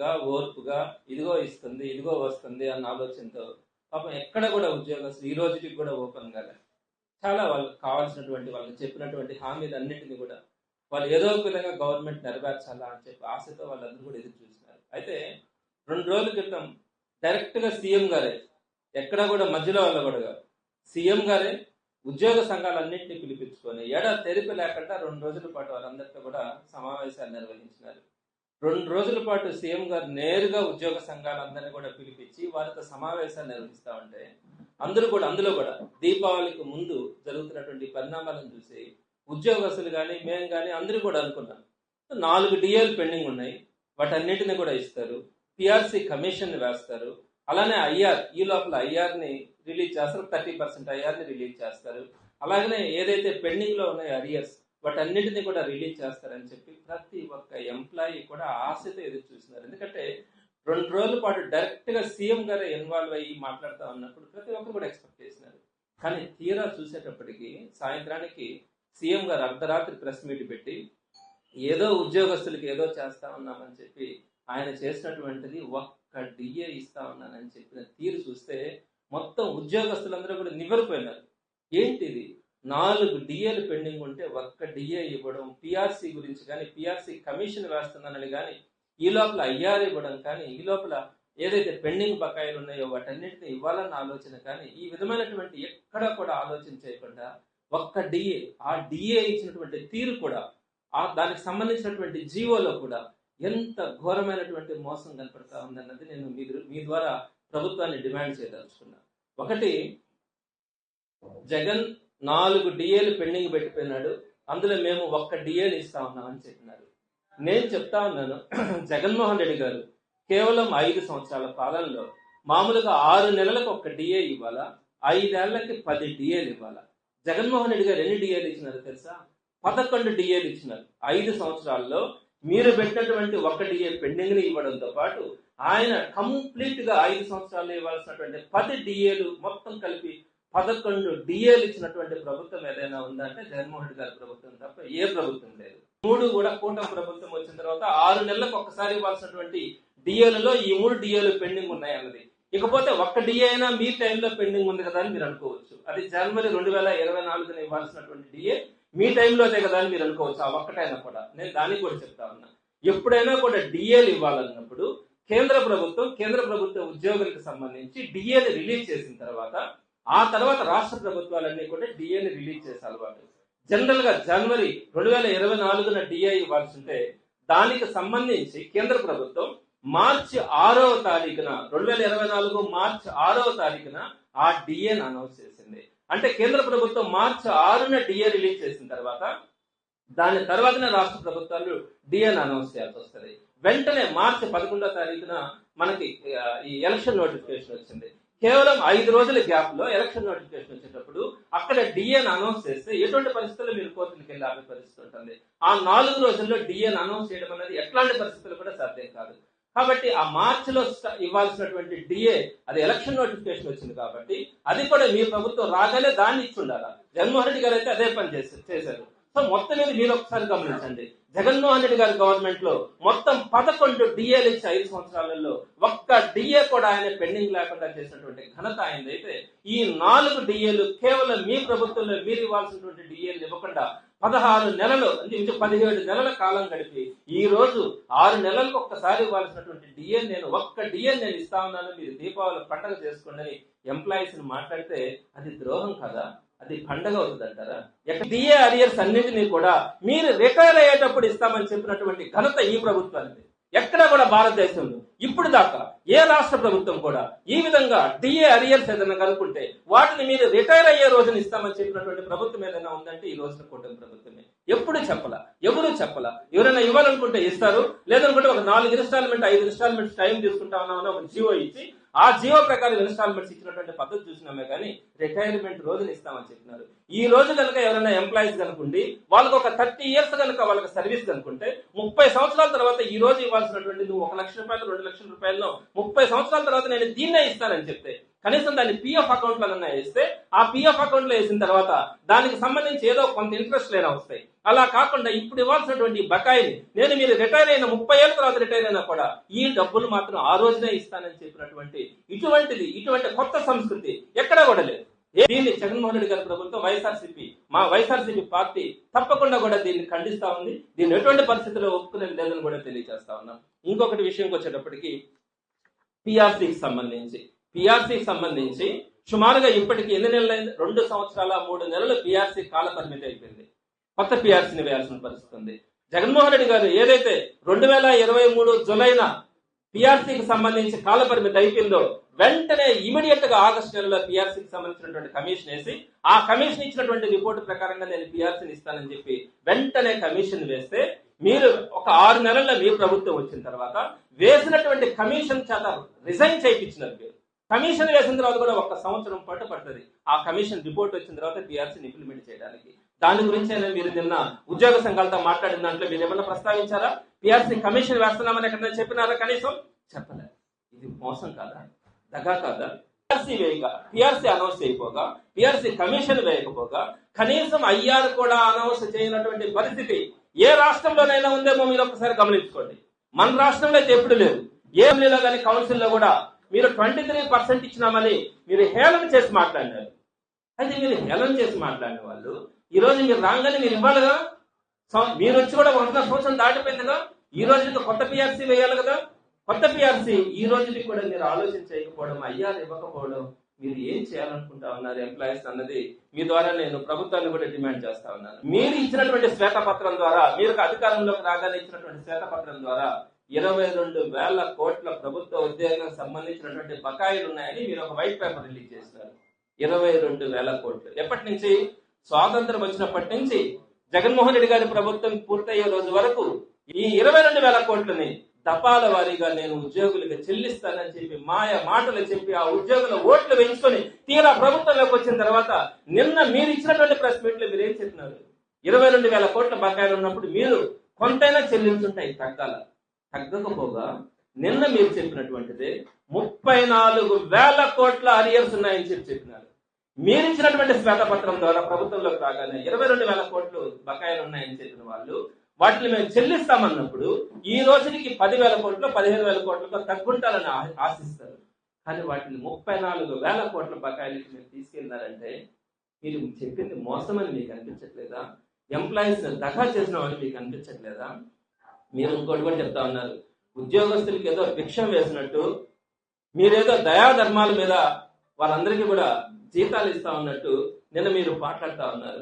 గా ఓర్పుగా ఇదిగో ఇస్తుంది ఇదిగో వస్తుంది అన్న ఆలోచనతో పాపం ఎక్కడ కూడా ఉద్యోగస్తులు ఈ రోజుకి కూడా ఓపెన్ కాలే. చాలా వాళ్ళకి కావాల్సినటువంటి వాళ్ళకి చెప్పినటువంటి హామీలు అన్నింటినీ కూడా వాళ్ళు ఏదో ఒక విధంగా గవర్నమెంట్ నెరవేర్చాలా అని చెప్పి ఆశతో వాళ్ళందరూ కూడా ఎదురు చూస్తున్నారు. అయితే రెండు రోజుల క్రితం డైరెక్ట్గా సీఎం గారే ఎక్కడ కూడా మధ్యలో వాళ్ళు కూడా సీఎం గారే ఉద్యోగ సంఘాలన్నింటినీ పిలిపించుకొని ఏడా తెరిపి లేకుండా రెండు రోజుల పాటు వాళ్ళందరితో కూడా సమావేశాలు నిర్వహించినారు. రెండు రోజుల పాటు సీఎం గారు నేరుగా ఉద్యోగ సంఘాలందరినీ కూడా పిలిపించి వారితో సమావేశాలు నిర్వహిస్తా ఉంటే అందరూ కూడా అందులో కూడా దీపావళికి ముందు జరుగుతున్నటువంటి పరిణామాలను చూసి ఉద్యోగస్తులు కానీ మేము కానీ అందరూ కూడా అనుకున్నాం. నాలుగు డిఏలు పెండింగ్ ఉన్నాయి. వాటన్నిటిని కూడా ఇస్తారు. పిఆర్సీ కమిషన్ వేస్తారు. అలానే ఐఆర్ ఈ లోపల ఐఆర్ని రిలీజ్ చేస్తారు. థర్టీ పర్సెంట్ ఐఆర్ని రిలీజ్ చేస్తారు. అలాగనే ఏదైతే పెండింగ్లో ఉన్నాయో అరియర్స్ వాటన్నిటిని కూడా రిలీజ్ చేస్తారని చెప్పి ప్రతి ఒక్క ఎంప్లాయీ కూడా ఆశతో ఎదురు చూస్తున్నారు. ఎందుకంటే రెండు రోజుల పాటు డైరెక్ట్గా సీఎం గారు ఇన్వాల్వ్ అయ్యి మాట్లాడుతూ ఉన్నప్పుడు ప్రతి ఒక్కరు కూడా ఎక్స్పెక్ట్ చేసినారు కానీ తీరా చూసేటప్పటికి సాయంత్రానికి సీఎం గారు అర్ధరాత్రి ప్రెస్ మీట్ పెట్టి ఏదో ఉద్యోగస్తులకి ఏదో చేస్తా ఉన్నామని చెప్పి ఆయన చేసినటువంటిది ఒక్క డిఏ ఇస్తా ఉన్నానని చెప్పిన తీరు చూస్తే మొత్తం ఉద్యోగస్తులందరూ కూడా నివ్వరిపోయినారు. ఏంటిది? నాలుగు డిఏలు పెండింగ్ ఉంటే ఒక్క డిఏ ఇవ్వడం పిఆర్సీ గురించి కానీ పిఆర్సీ కమిషన్ వేస్తున్నానని కానీ ఈ లోపల ఐఆర్ ఇవ్వడం కానీ ఈ లోపల ఏదైతే పెండింగ్ బకాయిలు ఉన్నాయో వాటన్నిటిని ఇవ్వాలన్న ఆలోచన కానీ ఈ విధమైనటువంటి ఎక్కడ కూడా ఆలోచన చేయకుండా ఒక్క డిఏ ఆ డిఏ ఇచ్చినటువంటి తీరు కూడా ఆ దానికి సంబంధించినటువంటి జీవోలో కూడా ఎంత ఘోరమైనటువంటి మోసం కనపడతా ఉందన్నది నేను మీ మీ ద్వారా ప్రభుత్వాన్ని డిమాండ్ చేయదలుచుకున్నా. ఒకటి జగన్ నాలుగు డిఏలు పెండింగ్ పెట్టిపోయినాడు. అందులో మేము ఒక్క డిఏని ఇస్తా ఉన్నామని చెప్పినారు. నేను చెప్తా ఉన్నాను జగన్మోహన్ రెడ్డి గారు కేవలం ఐదు సంవత్సరాల పాలనలో మామూలుగా ఆరు నెలలకు ఒక డిఏ ఇవ్వాలా? ఐదేళ్ళకి పది డిఏలు ఇవ్వాలా? జగన్మోహన్ రెడ్డి గారు ఎన్ని డిఏలు ఇచ్చినారో తెలుసా? పదకొండు డిఏలు ఇచ్చినారు. ఐదు సంవత్సరాల్లో మీరు పెట్టినటువంటి ఒక డిఏ పెండింగ్ని ఇవ్వడంతో పాటు ఆయన కంప్లీట్గా ఐదు సంవత్సరాలు ఇవ్వాల్సినటువంటి పది డిఏలు మొత్తం కలిపి పదకొండు డిఏలు ఇచ్చినటువంటి ప్రభుత్వం ఏదైనా ఉందంటే జగన్మోహన్ రెడ్డి గారి ప్రభుత్వం తప్ప ఏ ప్రభుత్వం లేదు. మూడు కూడా కూటమి ప్రభుత్వం వచ్చిన తర్వాత ఆరు నెలలకు ఒక్కసారి ఇవ్వాల్సినటువంటి డిఏలలో ఈ మూడు డిఏలు పెండింగ్ ఉన్నాయి అన్నది. ఇకపోతే ఒక్క డిఏ అయినా మీ టైంలో పెండింగ్ ఉంది కదా అని మీరు అనుకోవచ్చు. అది జనవరి రెండు వేల ఇరవై నాలుగున ఇవ్వాల్సినటువంటి డిఏ మీ టైంలో అదే కదా అని మీరు అనుకోవచ్చు. ఆ ఒక్కటైనా కూడా. నేను దానికి కూడా చెప్తా ఉన్నా. ఎప్పుడైనా కూడా డిఏలు ఇవ్వాలన్నప్పుడు కేంద్ర ప్రభుత్వం కేంద్ర ప్రభుత్వ ఉద్యోగులకు సంబంధించి డిఏని రిలీజ్ చేసిన తర్వాత ఆ తర్వాత రాష్ట్ర ప్రభుత్వాలన్నీ కూడా డిఏని రిలీజ్ చేశారు వాళ్ళు. జనరల్గా జనవరి రెండు వేల ఇరవై నాలుగున డిఏ ఇవ్వాల్సి ఉంటే దానికి సంబంధించి కేంద్ర ప్రభుత్వం మార్చి ఆరవ తారీఖున రెండు వేల ఇరవై నాలుగు మార్చి ఆరవ తారీఖున ఆ డిఏని అనౌన్స్ చేసింది. అంటే కేంద్ర ప్రభుత్వం మార్చి ఆరున డిఏ రిలీజ్ చేసిన తర్వాత దాని తర్వాతనే రాష్ట్ర ప్రభుత్వాలు డిఎన్ అనౌన్స్ చేయాల్సి వస్తుంది. వెంటనే మార్చి పదకొండో తారీఖున మనకి ఈ ఎలక్షన్ నోటిఫికేషన్ వచ్చింది. కేవలం ఐదు రోజుల గ్యాప్లో ఎలక్షన్ నోటిఫికేషన్ వచ్చేటప్పుడు అక్కడ డిఎన్ అనౌన్స్ చేస్తే ఎటువంటి పరిస్థితుల్లో మీరు కోర్టులకు వెళ్ళాల్సిన ఆపే పరిస్థితి ఉంటుంది? ఆ నాలుగు రోజుల్లో డిఎన్ అనౌన్స్ చేయడం అనేది ఎట్లాంటి పరిస్థితులు కూడా సాధ్యం కాదు. కాబట్టి ఆ మార్చిలో లో ఇవ్వాల్సినటువంటి డిఏ అది ఎలక్షన్ నోటిఫికేషన్ వచ్చింది కాబట్టి అది కూడా మీ ప్రభుత్వం రాగానే దాన్ని ఇచ్చి ఉండాలి? జగన్మోహన్ రెడ్డి గారు అయితే అదే పని చేశారు. సో మొత్తం మీద మీరు ఒకసారి గమనించండి. జగన్మోహన్ రెడ్డి గారి గవర్నమెంట్లో మొత్తం పదకొండు డిఏలు ఇచ్చి ఐదు సంవత్సరాలలో ఒక్క డిఏ కూడా ఆయన పెండింగ్ లేకుండా చేసినటువంటి ఘనత ఆయనదైతే ఈ నాలుగు డిఏలు కేవలం మీ ప్రభుత్వంలో మీరు ఇవ్వాల్సినటువంటి డిఏలు ఇవ్వకుండా పదహారు నెలలు అంటే పదిహేడు నెలల కాలం గడిపి ఈ రోజు ఆరు నెలలకు ఒక్కసారి ఇవ్వాల్సినటువంటి డిఏ నేను ఒక్క డిఏ నేను ఇస్తా ఉన్నాను. మీరు దీపావళి పండగ చేసుకోండి ఎంప్లాయీస్ని మాట్లాడితే అది ద్రోహం కదా? అది పండగ అవుతుంది అంటారా డిఏ అరియర్స్ అన్నింటినీ కూడా మీరు రిటైర్ అయ్యేటప్పుడు ఇస్తామని చెప్పినటువంటి ఘనత ఈ ప్రభుత్వానికి ఎక్కడ కూడా భారతదేశంలో ఇప్పుడు దాకా ఏ రాష్ట్ర ప్రభుత్వం కూడా ఈ విధంగా డిఏ అరియర్స్ ఏదైనా కనుక్కుంటే వాటిని మీరు రిటైర్ అయ్యే రోజున ఇస్తామని చెప్పినటువంటి ప్రభుత్వం ఏదైనా ఉందంటే ఈ రోజున కూటమి ప్రభుత్వమే. ఎప్పుడు చెప్పాల? ఎవరు చెప్పాల? ఎవరైనా ఇవ్వాలనుకుంటే ఇస్తారు. లేదనుకుంటే ఒక నాలుగు ఇన్స్టాల్మెంట్ ఐదు ఇన్స్టాల్మెంట్ టైం తీసుకుంటా ఉన్నామని ఒక జియో ఇచ్చి ఆ జీవో ప్రకారం ఇన్స్టాల్మెంట్స్ ఇచ్చినటువంటి పద్ధతి చూసినామే కానీ రిటైర్మెంట్ రోజులు ఇస్తామని చెప్పినారు. ఈ రోజు కనుక ఎవరైనా ఎంప్లాయీస్ కనుకుండి వాళ్ళకి ఒక థర్టీ ఇయర్స్ కనుక వాళ్ళకి సర్వీస్ కనుకుంటే ముప్పై సంవత్సరాల తర్వాత ఈ రోజు ఇవ్వాల్సినటువంటి నువ్వు ఒక లక్ష రూపాయలు రెండు లక్షల రూపాయలను ముప్పై సంవత్సరాల తర్వాత నేను దీన్నే ఇస్తానని చెప్తే కనీసం దాన్ని పిఎఫ్ అకౌంట్లో వేస్తే ఆ పిఎఫ్ అకౌంట్లో వేసిన తర్వాత దానికి సంబంధించి ఏదో కొంత ఇంట్రెస్ట్ లేనా వస్తాయి. అలా కాకుండా ఇప్పుడు ఇవ్వాల్సినటువంటి బకాయిని నేను మీరు రిటైర్ అయిన ముప్పై ఏళ్ళ తర్వాత రిటైర్ అయినా కూడా ఈ డబ్బులు మాత్రం ఆ రోజునే ఇస్తానని చెప్పినటువంటి ఇటువంటిది ఇటువంటి కొత్త సంస్కృతి ఎక్కడా కూడా లేదు. దీన్ని జగన్మోహన్ రెడ్డి గారి ప్రభుత్వం వైఎస్ఆర్సీపీ మా వైఎస్ఆర్సీపీ పార్టీ తప్పకుండా కూడా దీన్ని ఖండిస్తా ఉంది. దీన్ని ఎటువంటి పరిస్థితుల్లో ఒప్పుకునేది లేదని కూడా తెలియజేస్తా ఉన్నాం. ఇంకొకటి విషయంకి వచ్చేటప్పటికి పిఆర్సీకి సంబంధించి. పిఆర్సీకి సంబంధించి సుమారుగా ఇప్పటికి ఎన్ని నెలలైంది? రెండు సంవత్సరాల మూడు నెలలు పిఆర్సీ కాల పరిమితి అయిపోయింది. కొత్త పిఆర్సీని వేయాల్సిన పరిస్థితి ఉంది. జగన్మోహన్ రెడ్డి గారు ఏదైతే రెండు వేల ఇరవై మూడు జులైన పిఆర్సీకి సంబంధించి కాల పరిమితి అయిపోయిందో వెంటనే ఇమీడియట్గా ఆగస్టు నెలలో పిఆర్సీకి సంబంధించినటువంటి కమిషన్ వేసి ఆ కమిషన్ ఇచ్చినటువంటి రిపోర్ట్ ప్రకారంగా నేను పిఆర్సీని ఇస్తానని చెప్పి వెంటనే కమిషన్ వేస్తే మీరు ఒక ఆరు నెలల్లో మీ ప్రభుత్వం వచ్చిన తర్వాత వేసినటువంటి కమిషన్ చేత రిజైన్ చేయించినారు మీరు కమిషన్ వేసిన తర్వాత కూడా ఒక సంవత్సరం పాటు పడుతుంది. ఆ కమిషన్ రిపోర్ట్ వచ్చిన తర్వాత టీఆర్సీని ఇంప్లిమెంట్ చేయడానికి. దాని గురించే మీరు నిన్న ఉద్యోగ సంఘాలతో మాట్లాడిన దాంట్లో మీరు ఏమన్నా ప్రస్తావించారా? టీఆర్సీ కమిషన్ వేస్తున్నామని ఎక్కడైనా చెప్పినారా? కనీసం చెప్పలేదు ఇది మోసం కాదా? దగా కాదా? టీఆర్సీ వేయక టీఆర్సీ అనౌన్స్ చేయకపోగా టీఆర్సీ కమిషన్ వేయకపోగా కనీసం అయ్యారు కూడా అనౌన్స్ చేయనటువంటి పరిస్థితి ఏ రాష్ట్రంలోనైనా ఉందేమో మీరు ఒకసారి గమనించుకోండి. మన రాష్ట్రంలో అయితే ఎప్పుడు లేదు. ఏ అసెంబ్లీలో కానీ కౌన్సిల్లో కూడా మీరు ట్వంటీ త్రీ పర్సెంట్ ఇచ్చినామని మీరు హేళన చేసి మాట్లాడినారు. అయితే మీరు హేళన చేసి మాట్లాడిన వాళ్ళు ఈ రోజు మీరు రాగానే మీరు ఇవ్వాలిగా సం- మీరు వచ్చి కూడా వంద సంవత్సరం దాటిపోయిందిగా ఈ రోజు కొత్త పిఆర్సీ వేయాలి కదా? కొత్త పిఆర్సీ ఈ రోజుకి కూడా మీరు ఆలోచన చేయకపోవడం అయ్యారు ఇవ్వకపోవడం మీరు ఏం చేయాలనుకుంటా ఉన్నారు ఎంప్లాయీస్ అన్నది మీ ద్వారా నేను ప్రభుత్వాన్ని కూడా డిమాండ్ చేస్తా ఉన్నాను. మీరు ఇచ్చినటువంటి శ్వేతపత్రం ద్వారా మీరు అధికారంలోకి రాగానే ఇచ్చినటువంటి శ్వేతపత్రం ద్వారా ఇరవై రెండు వేల కోట్ల ప్రభుత్వ ఉద్యోగం సంబంధించినటువంటి బకాయిలు ఉన్నాయని మీరు ఒక వైట్ పేపర్ రిలీజ్ చేస్తున్నారు ఇరవై రెండు వేల కోట్లు. ఎప్పటి నుంచి? స్వాతంత్రం వచ్చినప్పటి నుంచి. జగన్మోహన్ రెడ్డి గారి ప్రభుత్వం పూర్తయ్యే రోజు వరకు ఈ ఇరవై రెండు వేల కోట్లని దపాల వారీగా నేను ఉద్యోగులకు చెల్లిస్తానని చెప్పి మాయ మాటలు చెప్పి ఆ ఉద్యోగుల ఓట్లు వేయించుకొని తీరా ప్రభుత్వంలోకి వచ్చిన తర్వాత నిన్న మీరు ఇచ్చినటువంటి ప్రెస్ మీట్లో మీరు ఏం చెప్పినారు? ఇరవై రెండు వేల కోట్ల బకాయిలు ఉన్నప్పుడు మీరు కొంతైనా చెల్లించుంటాయి తగ్గాల. తగ్గకపోగా నిన్న మీరు చెప్పినటువంటిది ముప్పై నాలుగు వేల కోట్ల అరియర్స్ ఉన్నాయని చెప్పి చెప్పినారు. మీరు ఇచ్చినటువంటి శ్వేతపత్రం ద్వారా ప్రభుత్వంలోకి రాగానే ఇరవై రెండు వేల కోట్లు బకాయిలు ఉన్నాయని చెప్పిన వాళ్ళు వాటిని మేము చెల్లిస్తామన్నప్పుడు ఈ రోజుకి పదివేల కోట్లు పదిహేను వేల కోట్లతో తగ్గుంటారని ఆశిస్తారు. కానీ వాటిని ముప్పై నాలుగు వేల కోట్ల బకాయిలకి మీరు తీసుకెళ్ళారంటే మీరు చెప్పింది మోసమని మీకు అనిపించట్లేదా? ఎంప్లాయీస్ దఖా చేసిన వాళ్ళు మీకు అనిపించట్లేదా? మీరు ఇంకోటి కూడా చెప్తా ఉన్నారు. ఉద్యోగస్తులకి ఏదో భిక్షం వేసినట్టు మీరేదో దయాధర్మాల మీద వాళ్ళందరికీ కూడా జీతాలు ఇస్తా ఉన్నట్టు నిన్న మీరు మాట్లాడుతూ ఉన్నారు.